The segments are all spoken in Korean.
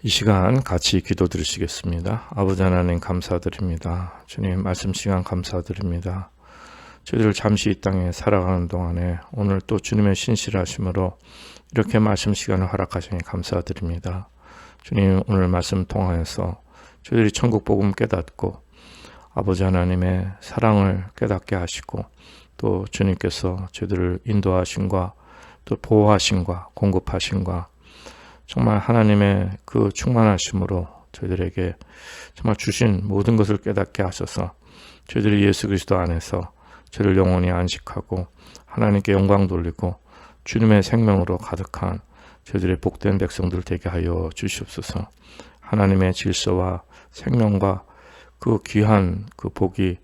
이 시간 같이 기도 드리시겠습니다. 아버지 하나님 감사드립니다. 주님 말씀 시간 감사드립니다. 저희들 잠시 이 땅에 살아가는 동안에 오늘 또 주님의 신실하심으로 이렇게 말씀 시간을 허락하시니 감사드립니다. 주님 오늘 말씀 통하여서 저희들이 천국 복음 깨닫고 아버지 하나님의 사랑을 깨닫게 하시고 또 주님께서 저희들을 인도하신과 또 보호하신과 공급하신과 정말 하나님의 그 충만하심으로 저희들에게 정말 주신 모든 것을 깨닫게 하셔서 저희들이 예수 그리스도 안에서 저를 영원히 안식하고 하나님께 영광 돌리고 주님의 생명으로 가득한 저희들의 복된 백성들 되게 하여 주시옵소서. 하나님의 질서와 생명과 그 귀한 그 복이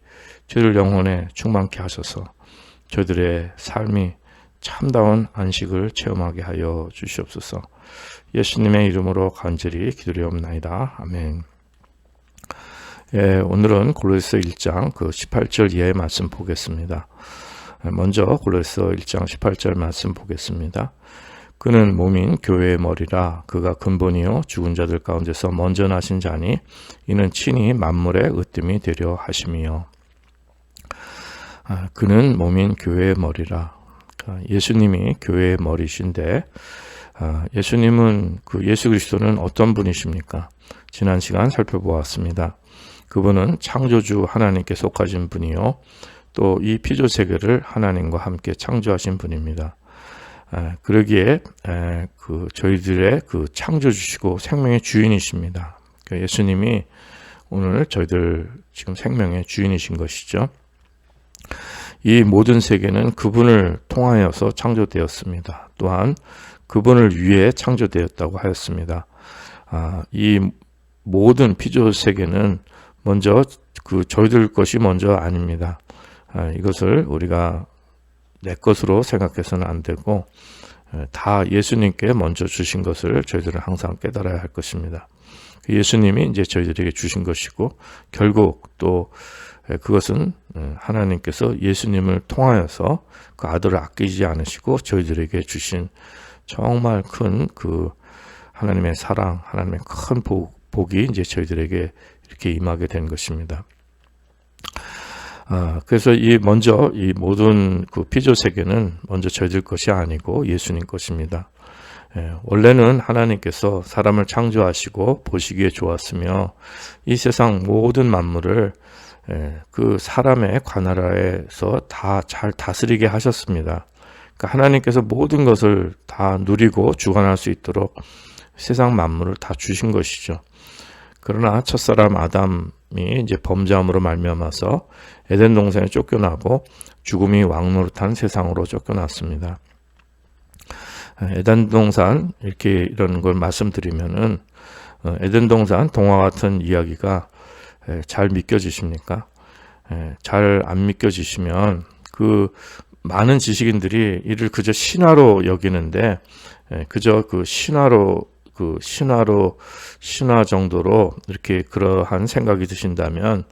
저희들 영혼에 충만케 하셔서 저희들의 삶이 참다운 안식을 체험하게 하여 주시옵소서. 예수님의 이름으로 간절히 기도리옵나이다. 아멘. 예, 오늘은 골로새 1장 그 18절 이하의 말씀 보겠습니다. 먼저 골로새 1장 18절 말씀 보겠습니다. 그는 몸인 교회의 머리라 그가 근본이요 죽은 자들 가운데서 먼저 나신 자니 이는 친히 만물의 으뜸이 되려 하심이요. 아, 그는 몸인 교회의 머리라. 그러니까 예수님이 교회의 머리신데 아, 예수님은 그 예수 그리스도는 어떤 분이십니까? 지난 시간 살펴보았습니다. 그분은 창조주 하나님께 속하신 분이요. 또 이 피조 세계를 하나님과 함께 창조하신 분입니다. 아, 그러기에 그 저희들의 그 창조주시고 생명의 주인이십니다. 그 예수님이 오늘 저희들 지금 생명의 주인이신 것이죠. 이 모든 세계는 그분을 통하여서 창조되었습니다. 또한 그분을 위해 창조되었다고 하였습니다. 아, 이 모든 피조 세계는 먼저 그 저희들 것이 먼저 아닙니다. 아, 이것을 우리가 내 것으로 생각해서는 안 되고 다 예수님께 먼저 주신 것을 저희들은 항상 깨달아야 할 것입니다. 그 예수님이 이제 저희들에게 주신 것이고 결국 또 그것은 하나님께서 예수님을 통하여서 그 아들을 아끼지 않으시고 저희들에게 주신 정말 큰 그 하나님의 사랑, 하나님의 큰 복, 복이 이제 저희들에게 이렇게 임하게 된 것입니다. 아, 그래서 이 먼저 이 모든 그 피조 세계는 먼저 저희들 것이 아니고 예수님 것입니다. 예, 원래는 하나님께서 사람을 창조하시고 보시기에 좋았으며 이 세상 모든 만물을 예, 그 사람의 관할하에서 다 잘 다스리게 하셨습니다. 그러니까 하나님께서 모든 것을 다 누리고 주관할 수 있도록 세상 만물을 다 주신 것이죠. 그러나 첫사람 아담이 이제 범죄함으로 말미암아서 에덴 동산에 쫓겨나고 죽음이 왕노릇한 세상으로 쫓겨났습니다. 에덴 동산 이렇게 이런 걸 말씀드리면은 어, 에덴 동산 동화 같은 이야기가 잘 믿겨지십니까? 잘 안 믿겨지시면 그 많은 지식인들이 이를 그저 신화로 여기는데 그저 그 신화로 그 신화로 신화 정도로 이렇게 그러한 생각이 드신다면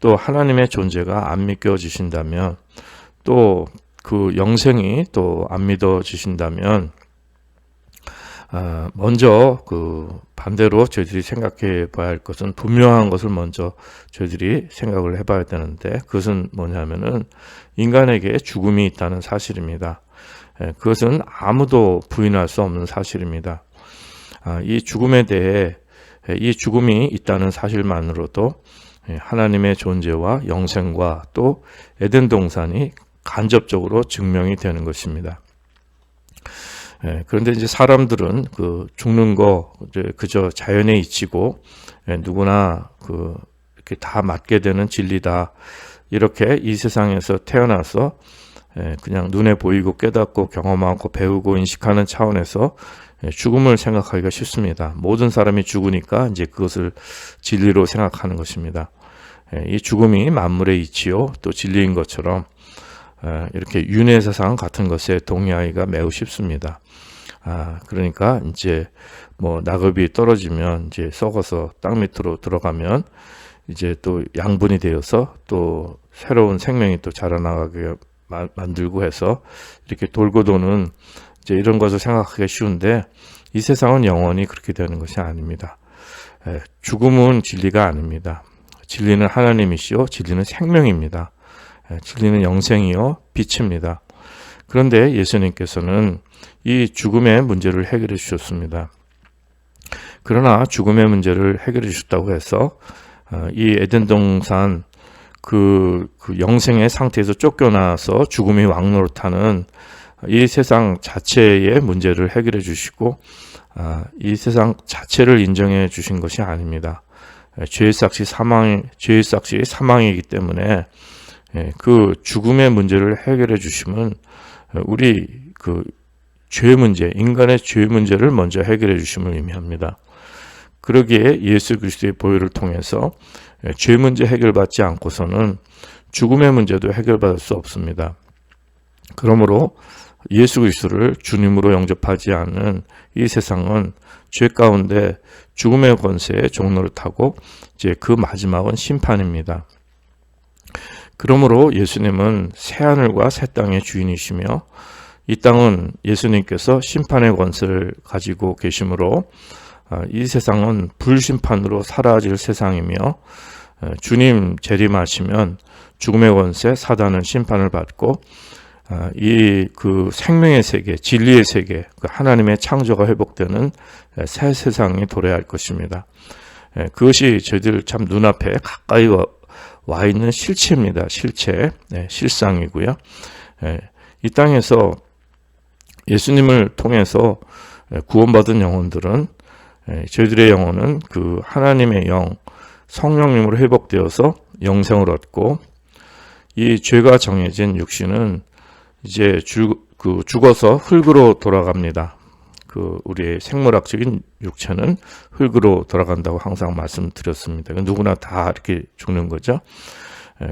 또 하나님의 존재가 안 믿겨지신다면 또 그 영생이 또 안 믿어지신다면 아, 먼저 그 반대로 저희들이 생각해 봐야 할 것은 분명한 것을 먼저 저희들이 생각을 해 봐야 되는데 그것은 뭐냐면은 인간에게 죽음이 있다는 사실입니다. 예, 그것은 아무도 부인할 수 없는 사실입니다. 아, 이 죽음에 대해 예, 이 죽음이 있다는 사실만으로도 예, 하나님의 존재와 영생과 또 에덴 동산이 간접적으로 증명이 되는 것입니다. 예, 그런데 이제 사람들은 그 죽는 거 이제 그저 자연의 이치고 예, 누구나 그 이렇게 다 맞게 되는 진리다. 이렇게 이 세상에서 태어나서 예, 그냥 눈에 보이고 깨닫고 경험하고 배우고 인식하는 차원에서 예, 죽음을 생각하기가 쉽습니다. 모든 사람이 죽으니까 이제 그것을 진리로 생각하는 것입니다. 예, 이 죽음이 만물의 이치요 또 진리인 것처럼 어, 이렇게 윤회 사상 같은 것에 동의하기가 매우 쉽습니다. 아, 그러니까 이제 뭐 낙엽이 떨어지면 이제 썩어서 땅 밑으로 들어가면 이제 또 양분이 되어서 또 새로운 생명이 또 자라나가게 만들고 해서 이렇게 돌고 도는 이제 이런 것을 생각하기 쉬운데 이 세상은 영원히 그렇게 되는 것이 아닙니다. 에, 죽음은 진리가 아닙니다. 진리는 하나님이시요 진리는 생명입니다. 에, 진리는 영생이요 빛입니다. 그런데 예수님께서는 이 죽음의 문제를 해결해 주셨습니다. 그러나 죽음의 문제를 해결해 주셨다고 해서 어, 이 에덴 동산 그, 그 영생의 상태에서 쫓겨나서 죽음이 왕노릇하는 이 세상 자체의 문제를 해결해 주시고 아, 이 세상 자체를 인정해 주신 것이 아닙니다. 예, 죄의 삭시 사망 죄의 삭시 사망이기 때문에 예, 그 죽음의 문제를 해결해 주시면 우리 그 죄 문제, 인간의 죄 문제를 먼저 해결해 주심을 의미합니다. 그러기에 예수 그리스도의 보혈을 통해서 예, 죄 문제 해결받지 않고서는 죽음의 문제도 해결받을 수 없습니다. 그러므로 예수 그리스도를 주님으로 영접하지 않는 이 세상은 죄 가운데 죽음의 권세에 종로를 타고 이제 그 마지막은 심판입니다. 그러므로 예수님은 새 하늘과 새 땅의 주인이시며 이 땅은 예수님께서 심판의 권세를 가지고 계시므로 아, 이 세상은 불심판으로 사라질 세상이며 주님 재림하시면 죽음의 권세 사단은 심판을 받고 아, 이그 생명의 세계, 진리의 세계, 그 하나님의 창조가 회복되는 새 세상이 도래할 것입니다. 그것이 저희들 참 눈앞에 가까이 와 있는 실체입니다. 실체, 네, 실상이고요. 이 땅에서 예수님을 통해서 구원받은 영혼들은 저희들의 영혼은 그 하나님의 영, 성령님으로 회복되어서 영생을 얻고 이 죄가 정해진 육신은 이제 죽, 그 죽어서 흙으로 돌아갑니다. 그 우리의 생물학적인 육체는 흙으로 돌아간다고 항상 말씀드렸습니다. 누구나 다 이렇게 죽는 거죠.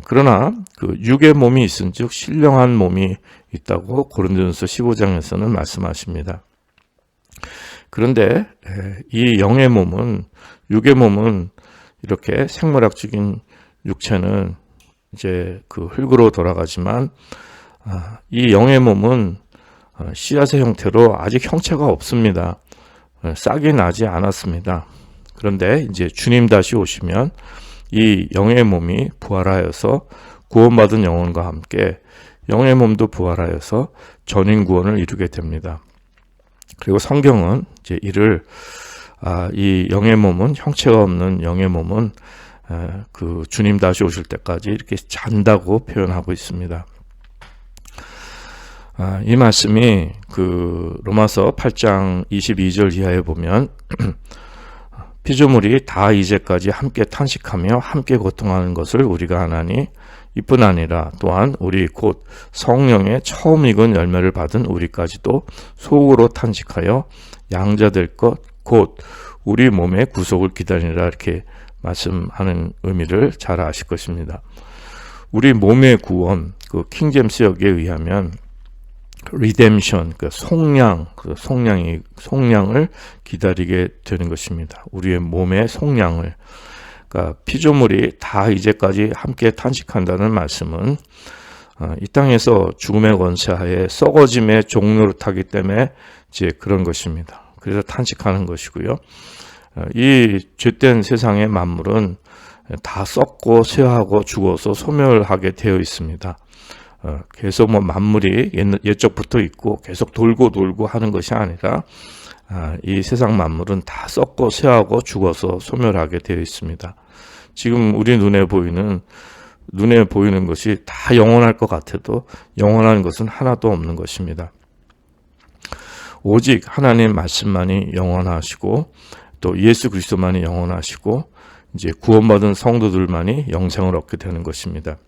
그러나 그 육의 몸이 있은즉 신령한 몸이 있다고 고린도전서 15장에서는 말씀하십니다. 그런데 이 영의 몸은 육의 몸은 이렇게 생물학적인 육체는 이제 그 흙으로 돌아가지만 아, 이 영의 몸은 어, 씨앗의 형태로 아직 형체가 없습니다. 어, 싹이 나지 않았습니다. 그런데 이제 주님 다시 오시면 이 영의 몸이 부활하여서 구원받은 영혼과 함께 영의 몸도 부활하여서 전인 구원을 이루게 됩니다. 그리고 성경은 이제 이를 아, 이 영의 몸은 형체가 없는 영의 몸은 에, 그 주님 다시 오실 때까지 이렇게 잔다고 표현하고 있습니다. 아, 이 말씀이 그 로마서 8장 22절 이하에 보면 피조물이 다 이제까지 함께 탄식하며 함께 고통하는 것을 우리가 하나니 이뿐 아니라 또한 우리 곧 성령의 처음 익은 열매를 받은 우리까지도 속으로 탄식하여 양자될 것 곧 우리 몸의 구속을 기다리라 이렇게 말씀하는 의미를 잘 아실 것입니다. 우리 몸의 구원 그 킹잼스 역에 의하면 리뎀션 그 속량 그 속량이 속량을 기다리게 되는 것입니다. 우리의 몸의 속량을 그러니까 피조물이 다 이제까지 함께 탄식한다는 말씀은 어, 이 땅에서 죽음의 권세하에 썩어짐의 종로를 타기 때문에 이제 그런 것입니다. 그래서 탄식하는 것이고요. 어, 이 죄된 세상의 만물은 다 썩고 쇠하고 죽어서 소멸하게 되어 있습니다. 어, 계속 뭐 만물이 옛, 적부터 있고 계속 돌고 돌고 하는 것이 아니라 아, 이 세상 만물은 다 썩고 쇠하고 죽어서 소멸하게 되어 있습니다. 지금 우리 눈에 보이는 눈에 보이는 것이 다 영원할 것 같아도 영원한 것은 하나도 없는 것입니다. 오직 하나님 말씀만이 영원하시고 또 예수 그리스도만이 영원하시고 이제 구원받은 성도들만이 영생을 얻게 되는 것입니다.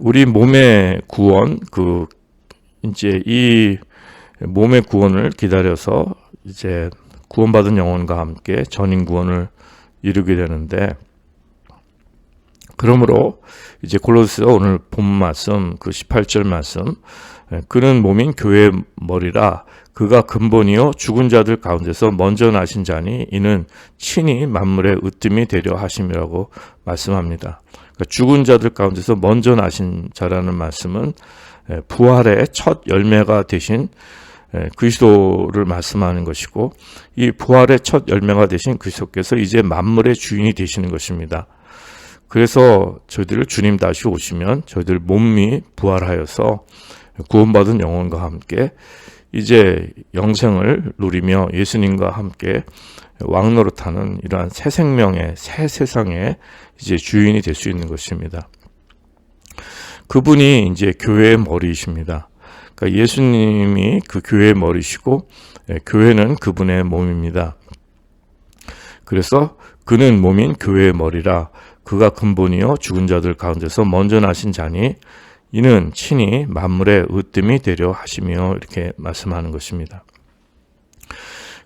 우리 몸의 구원 그 이제 이 몸의 구원을 기다려서 이제 구원받은 영혼과 함께 전인 구원을 이루게 되는데 그러므로 이제 골로새 오늘 본 말씀 그 18절 말씀 그는 몸인 교회의 머리라 그가 근본이요 죽은 자들 가운데서 먼저 나신 자니 이는 친히 만물의 으뜸이 되려 하심이라고 말씀합니다. 그러니까 죽은 자들 가운데서 먼저 나신 자라는 말씀은 부활의 첫 열매가 되신 예, 그리스도를 말씀하는 것이고 이 부활의 첫 열매가 되신 그리스도께서 이제 만물의 주인이 되시는 것입니다. 그래서 저희들 주님 다시 오시면 저희들 몸이 부활하여서 구원받은 영혼과 함께 이제 영생을 누리며 예수님과 함께 왕노릇하는 이러한 새 생명의 새 세상의 이제 주인이 될 수 있는 것입니다. 그분이 이제 교회의 머리이십니다. 그러니까 예수님이 그 교회의 머리시고 예, 교회는 그분의 몸입니다. 그래서 그는 몸인 교회의 머리라 그가 근본이요 죽은 자들 가운데서 먼저 나신 자니 이는 친히 만물의 으뜸이 되려 하시며 이렇게 말씀하는 것입니다.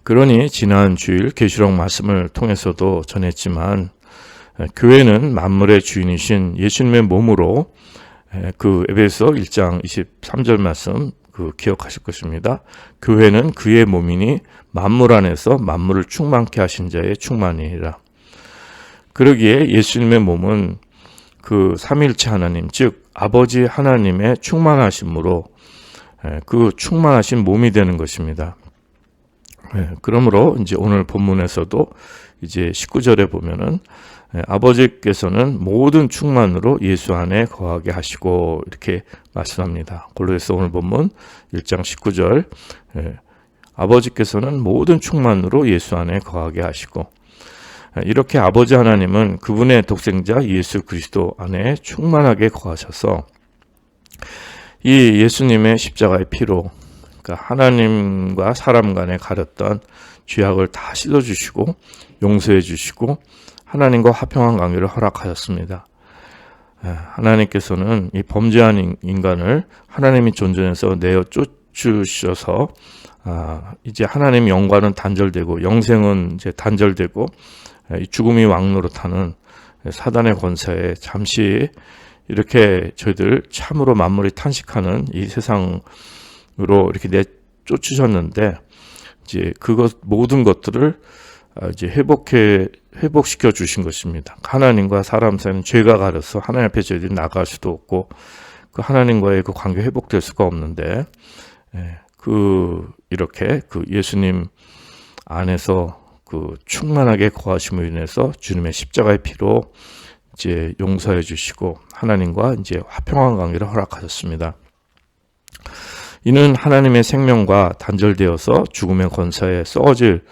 그러니 지난 주일 계시록 말씀을 통해서도 전했지만 교회는 만물의 주인이신 예수님의 몸으로 그 에베소 1장 23절 말씀 그 기억하실 것입니다. 교회는 그의 몸이니 만물 안에서 만물을 충만케 하신 자의 충만이라. 그러기에 예수님의 몸은 그 삼일체 하나님, 즉 아버지 하나님의 충만하심으로 그 충만하신 몸이 되는 것입니다. 그러므로 이제 오늘 본문에서도 이제 19절에 보면은 아버지께서는 모든 충만으로 예수 안에 거하게 하시고 이렇게 말씀합니다. 골로에서 오늘 본문 1장 19절 아버지께서는 모든 충만으로 예수 안에 거하게 하시고 이렇게 아버지 하나님은 그분의 독생자 예수 그리스도 안에 충만하게 거하셔서 이 예수님의 십자가의 피로 그러니까 하나님과 사람 간에 가렸던 죄악을 다 씻어 주시고 용서해 주시고 하나님과 화평한 관계를 허락하셨습니다. 하나님께서는 이 범죄한 인간을 하나님이 존전해서 내어 쫓으셔서 아, 이제 하나님 영과는 단절되고 영생은 이제 단절되고 이 죽음이 왕노릇하는 사단의 권세에 잠시 이렇게 저희들 참으로 만물이 탄식하는 이 세상으로 이렇게 내쫓으셨는데 이제 그것 모든 것들을 아, 이제 회복해 회복시켜 주신 것입니다. 하나님과 사람 사이는 죄가 가려서 하나님 앞에 저희들이 나갈 수도 없고 그 하나님과의 그 관계 회복될 수가 없는데 예, 그 이렇게 그 예수님 안에서 그 충만하게 거하심으로 인해서 주님의 십자가의 피로 이제 용서해 주시고 하나님과 이제 화평한 관계를 허락하셨습니다. 이는 하나님의 생명과 단절되어서 죽음의 권사에 썩어질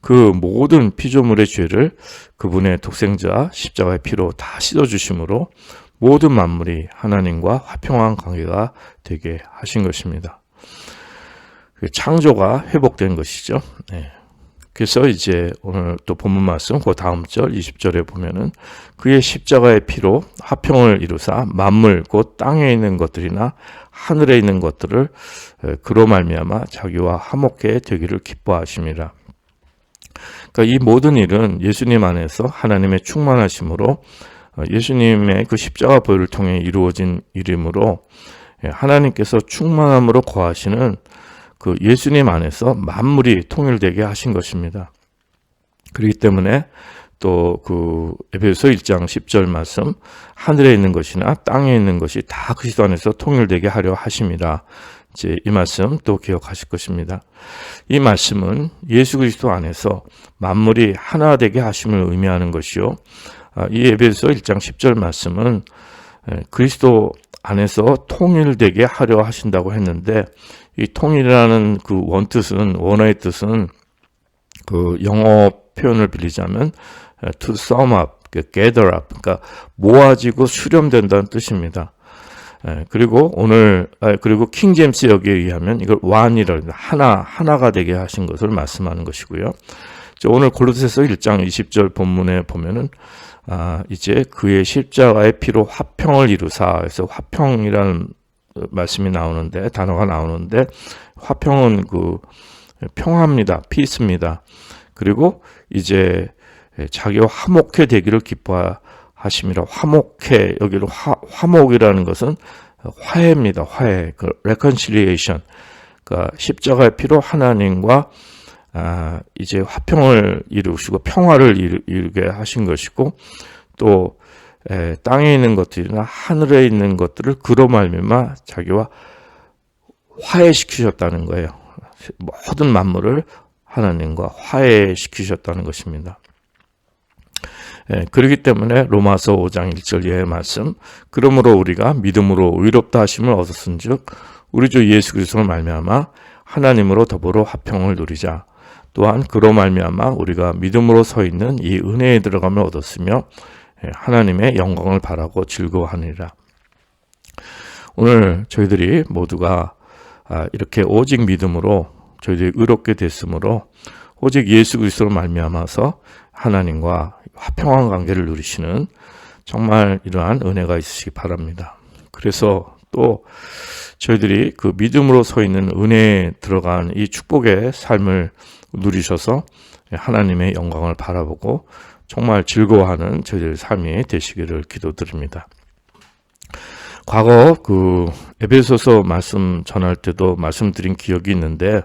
그 모든 피조물의 죄를 그분의 독생자 십자가의 피로 다 씻어 주심으로 모든 만물이 하나님과 화평한 관계가 되게 하신 것입니다. 그 창조가 회복된 것이죠. 네. 그래서 이제 오늘 또 본문 말씀 그 다음 절 20절에 보면은 그의 십자가의 피로 화평을 이루사 만물 곧 땅에 있는 것들이나 하늘에 있는 것들을 그로 말미암아 자기와 화목해 되기를 기뻐하심이라. 그러니까 이 모든 일은 예수님 안에서 하나님의 충만하심으로 어, 예수님의 그 십자가 보혈을 통해 이루어진 일이므로 예, 하나님께서 충만함으로 거하시는 그 예수님 안에서 만물이 통일되게 하신 것입니다. 그렇기 때문에 또 그 에베소 1장 10절 말씀 하늘에 있는 것이나 땅에 있는 것이 다 그리스도 안에서 통일되게 하려 하심이라. 이제 이 말씀 또 기억하실 것입니다. 이 말씀은 예수 그리스도 안에서 만물이 하나 되게 하심을 의미하는 것이요. 아, 이 에베소 1장 10절 말씀은 그리스도 안에서 통일되게 하려 하신다고 했는데 이 통일이라는 그 원뜻은 원어의 뜻은 그 영어 표현을 빌리자면 to sum up, gather up, 그러니까 모아지고 수렴된다는 뜻입니다. 그리고 오늘 그리고 킹 제임스 여기에 의하면 이걸 완이라 하나 하나가 되게 하신 것을 말씀하는 것이고요. 오늘 골로새서 1장 20절 본문에 보면은 아, 이제 그의 십자가의 피로 화평을 이루사 그래서 화평이라는 말씀이 나오는데 단어가 나오는데 화평은 그 평화입니다. 피스입니다. 그리고 이제 자기와 화목해 되기를 기뻐하심이라 화목해 여기로 화, 화목이라는 것은 화해입니다. 화해 그 reconciliation 그러니까 십자가의 피로 하나님과 아, 이제 화평을 이루시고 평화를 이루, 이루게 하신 것이고 또 에, 땅에 있는 것들이나 하늘에 있는 것들을 그로 말미암아 자기와 화해시키셨다는 거예요. 모든 만물을 하나님과 화해시키셨다는 것입니다. 예, 그렇기 때문에 로마서 5장 1절 예의 말씀 그러므로 우리가 믿음으로 의롭다 하심을 얻었은즉 우리 주 예수 그리스도를 말미암아 하나님으로 더불어 화평을 누리자 또한 그로 말미암아 우리가 믿음으로 서 있는 이 은혜에 들어감을 얻었으며 예, 하나님의 영광을 바라고 즐거워하니라. 오늘 저희들이 모두가 아, 이렇게 오직 믿음으로 저희들이 의롭게 됐으므로 오직 예수 그리스도로 말미암아서 하나님과 화평한 관계를 누리시는 정말 이러한 은혜가 있으시기 바랍니다. 그래서 또 저희들이 그 믿음으로 서 있는 은혜에 들어간 이 축복의 삶을 누리셔서 하나님의 영광을 바라보고 정말 즐거워하는 저희들 삶이 되시기를 기도드립니다. 과거 그 에베소서 말씀 전할 때도 말씀드린 기억이 있는데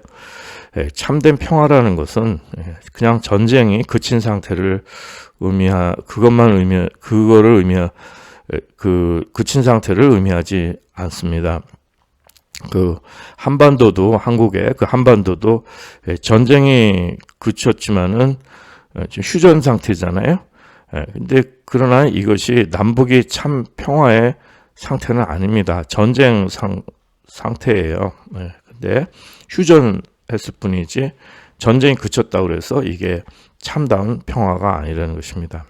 예, 참된 평화라는 것은 예, 그냥 전쟁이 그친 상태를 의미하 그것만 의미 그거를 의미하 그 그친 상태를 의미하지 않습니다. 그 한반도도 한국의 그 한반도도 예, 전쟁이 그쳤지만은 지금 휴전 상태잖아요. 근데 그러나 이것이 남북이 참 평화의 상태는 아닙니다. 전쟁 상 상태예요. 근데 휴전 했을 뿐이지 전쟁이 그쳤다고 그래서 이게 참다운 평화가 아니라는 것입니다.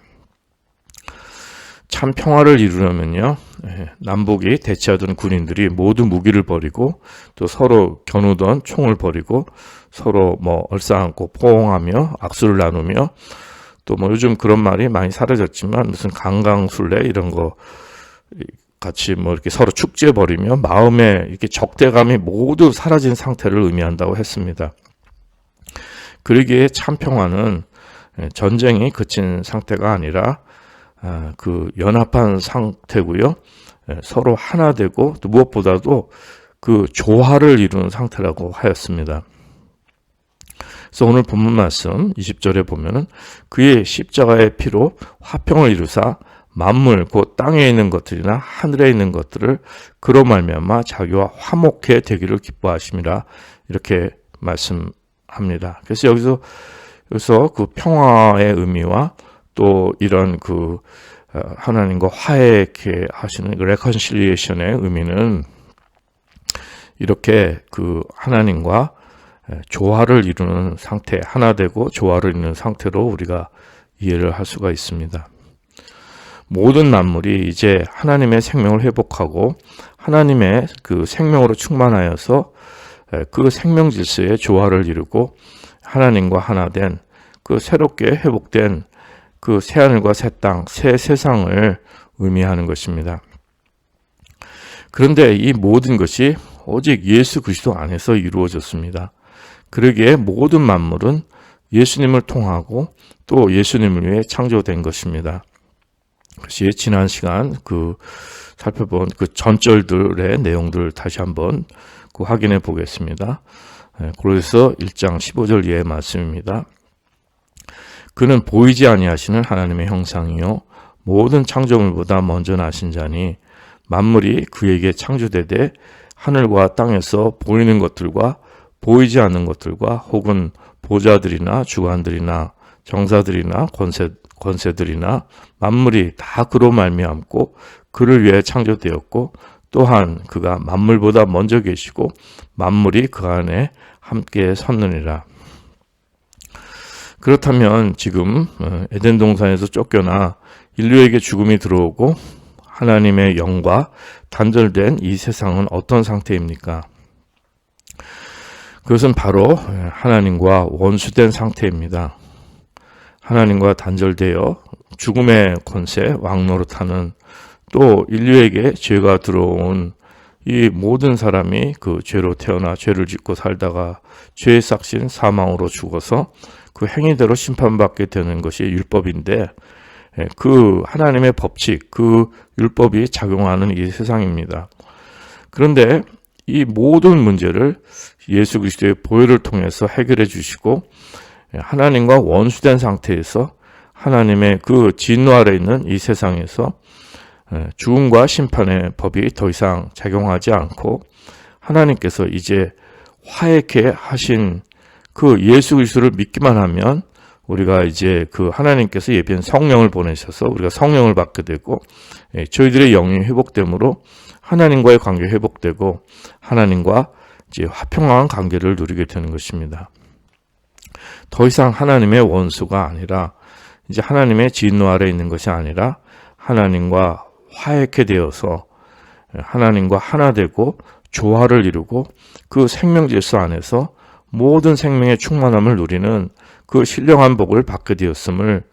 참 평화를 이루려면요, 예, 남북이 대치하던 군인들이 모두 무기를 버리고 또 서로 겨누던 총을 버리고 서로 뭐 얼싸안고 포옹하며 악수를 나누며 또 뭐 요즘 그런 말이 많이 사라졌지만 무슨 강강술래 이런 거 같이 뭐 이렇게 서로 축제해 버리며 마음에 이렇게 적대감이 모두 사라진 상태를 의미한다고 했습니다. 그러기에 참 평화는 예, 전쟁이 그친 상태가 아니라 아, 그 연합한 상태고요. 예, 서로 하나 되고 또 무엇보다도 그 조화를 이루는 상태라고 하였습니다. 그래서 오늘 본문 말씀 20절에 보면은 그의 십자가의 피로 화평을 이루사 만물 곧 땅에 있는 것들이나 하늘에 있는 것들을 그로 말미암아 자기와 화목해 되기를 기뻐하심이라 이렇게 말씀합니다. 그래서 여기서 여기서 그 평화의 의미와 또 이런 그 어, 하나님과 화해케 하시는 그 레컨실리에이션의 의미는 이렇게 그 하나님과 조화를 이루는 상태, 하나 되고 조화를 이루는 상태로 우리가 이해를 할 수가 있습니다. 모든 만물이 이제 하나님의 생명을 회복하고 하나님의 그 생명으로 충만하여서 그 생명 질서의 조화를 이루고 하나님과 하나 된 그 새롭게 회복된 그 새하늘과 새 땅, 새 세상을 의미하는 것입니다. 그런데 이 모든 것이 오직 예수 그리스도 안에서 이루어졌습니다. 그러기에 모든 만물은 예수님을 통하고 또 예수님을 위해 창조된 것입니다. 그것이 지난 시간 그 살펴본 그 전절들의 내용들을 다시 한번 그 확인해 보겠습니다. 그래서 1장 15절 이하의 말씀입니다. 그는 보이지 아니하시는 하나님의 형상이요 모든 창조물보다 먼저 나신 자니 만물이 그에게 창조되되 하늘과 땅에서 보이는 것들과 보이지 않는 것들과 혹은 보좌들이나 주관들이나 정사들이나 권세 권세들이나 만물이 다 그로 말미암고 그를 위해 창조되었고 또한 그가 만물보다 먼저 계시고 만물이 그 안에 함께 섰느니라. 그렇다면 지금 어, 에덴 동산에서 쫓겨나 인류에게 죽음이 들어오고 하나님의 영과 단절된 이 세상은 어떤 상태입니까? 그것은 바로 하나님과 원수된 상태입니다. 하나님과 단절되어 죽음의 권세, 왕노릇하는 또 인류에게 죄가 들어온 이 모든 사람이 그 죄로 태어나 죄를 짓고 살다가 죄의 삭신 사망으로 죽어서 그 행위대로 심판받게 되는 것이 율법인데 예, 그 하나님의 법칙, 그 율법이 작용하는 이 세상입니다. 그런데 이 모든 문제를 예수 그리스도의 보혈을 통해서 해결해 주시고 예, 하나님과 원수된 상태에서 하나님의 그 진노 아래 있는 이 세상에서 예, 죽음과 심판의 법이 더 이상 작용하지 않고 하나님께서 이제 화해케 하신 그 예수 그리스도를 믿기만 하면 우리가 이제 그 하나님께서 예비한 성령을 보내셔서 우리가 성령을 받게 되고 예, 저희들의 영이 회복됨으로 하나님과의 관계 회복되고 하나님과 이제 화평한 관계를 누리게 되는 것입니다. 더 이상 하나님의 원수가 아니라 이제 하나님의 진노 아래 있는 것이 아니라 하나님과 화해케 되어서 하나님과 하나 되고 조화를 이루고 그 생명 질서 안에서 모든 생명의 충만함을 누리는 그 신령한 복을 받게 되었음을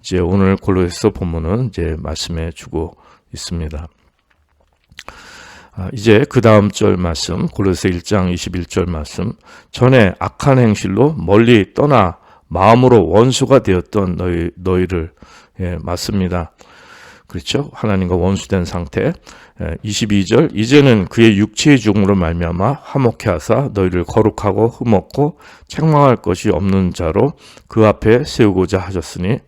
이제 오늘 골로새서 본문은 이제 말씀해 주고 있습니다. 아, 이제 그 다음 절 말씀 골로새 1장 21절 말씀 전에 악한 행실로 멀리 떠나 마음으로 원수가 되었던 너희 너희를 예, 맞습니다. 그렇죠? 하나님과 원수된 상태. 22절 이제는 그의 육체의 죽음으로 말미암아 화목해 하사 너희를 거룩하고 흠없고 책망할 것이 없는 자로 그 앞에 세우고자 하셨으니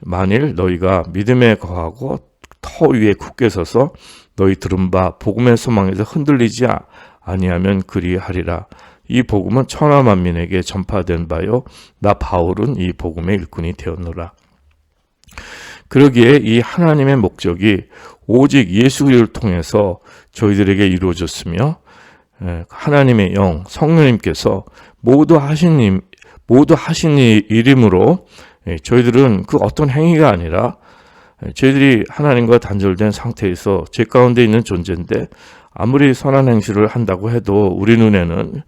만일 너희가 믿음에 거하고 터 위에 굳게 서서 너희 들은 바 복음의 소망에서 흔들리지 아니하면 그리하리라. 이 복음은 천하 만민에게 전파된 바요 나 바울은 이 복음의 일꾼이 되었노라. 그러기에 이 하나님의 목적이 오직 예수를 통해서 저희들에게 이루어졌으며 예, 하나님의 영 성령님께서 모두 하신 임 모두 하신 이름으로 예, 저희들은 그 어떤 행위가 아니라 예, 저희들이 하나님과 단절된 상태에서 제 가운데 있는 존재인데 아무리 선한 행실을 한다고 해도 우리 눈에는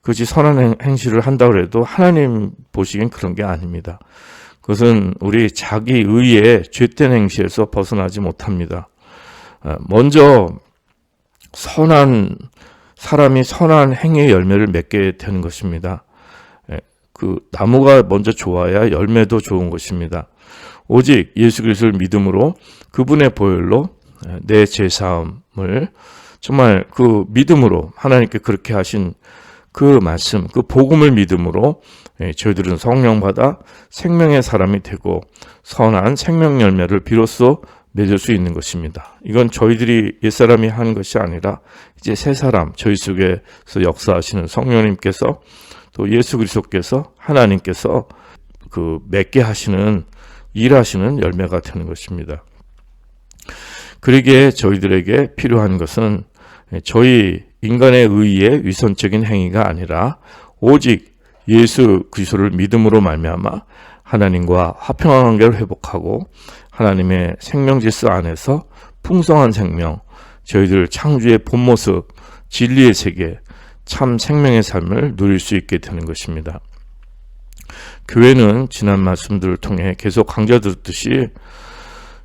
그것이 선한 행실을 한다고 해도 하나님 보시기엔 그런 게 아닙니다. 그것은 우리 자기 의의 죄된 행실에서 벗어나지 못합니다. 어, 먼저 선한 사람이 선한 행위의 열매를 맺게 되는 것입니다. 예, 그 나무가 먼저 좋아야 열매도 좋은 것입니다. 오직 예수 그리스도를 믿음으로 그분의 보혈로 예, 내 죄사함을 정말 그 믿음으로 하나님께 그렇게 하신 그 말씀, 그 복음을 믿음으로 예, 저희들은 성령 받아 생명의 사람이 되고 선한 생명 열매를 비로소 맺을 수 있는 것입니다. 이건 저희들이 옛사람이 하는 것이 아니라 이제 새 사람 저희 속에서 역사하시는 성령님께서 또 예수 그리스도께서 하나님께서 그 맺게 하시는 일하시는 열매가 되는 것입니다. 그러기에 저희들에게 필요한 것은 저희 인간의 의의 위선적인 행위가 아니라 오직 예수 그리스도를 믿음으로 말미암아 하나님과 화평한 관계를 회복하고 하나님의 생명 질서 안에서 풍성한 생명, 저희들 창조의 본 모습, 진리의 세계, 참 생명의 삶을 누릴 수 있게 되는 것입니다. 교회는 지난 말씀들을 통해 계속 강좌 들었듯이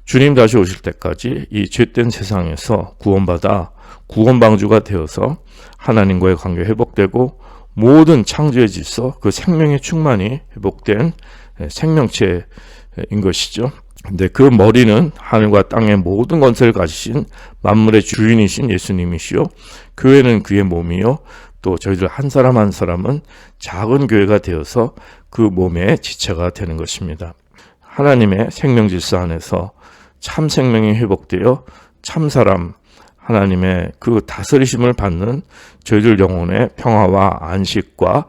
주님 다시 오실 때까지 이 죄된 세상에서 구원받아 구원방주가 되어서 하나님과의 관계 회복되고 모든 창조의 질서, 그 생명의 충만이 회복된 생명체인 것이죠. 근데 그 머리는 하늘과 땅의 모든 건설을 가지신 만물의 주인이신 예수님이시요. 교회는 그의 몸이요. 또 저희들 한 사람 한 사람은 작은 교회가 되어서 그 몸의 지체가 되는 것입니다. 하나님의 생명 질서 안에서 참 생명이 회복되어 참 사람, 하나님의 그 다스리심을 받는 저희들 영혼의 평화와 안식과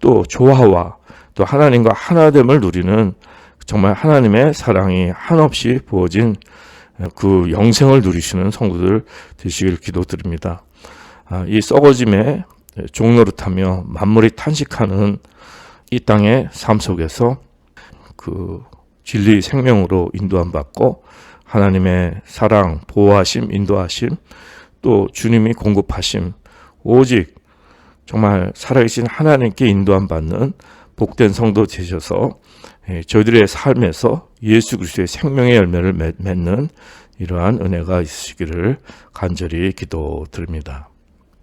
또 조화와 또 하나님과 하나됨을 누리는 정말 하나님의 사랑이 한없이 부어진 그 영생을 누리시는 성도들 되시길 기도드립니다. 아, 이 썩어짐의 종노릇하며 만물이 탄식하는 이 땅의 삶 속에서 그 진리 생명으로 인도함 받고 하나님의 사랑, 보호하심, 인도하심, 또 주님이 공급하심, 오직 정말 살아계신 하나님께 인도함 받는 복된 성도 되셔서 예, 저희들의 삶에서 예수 그리스도의 생명의 열매를 맺는 이러한 은혜가 있으시기를 간절히 기도드립니다.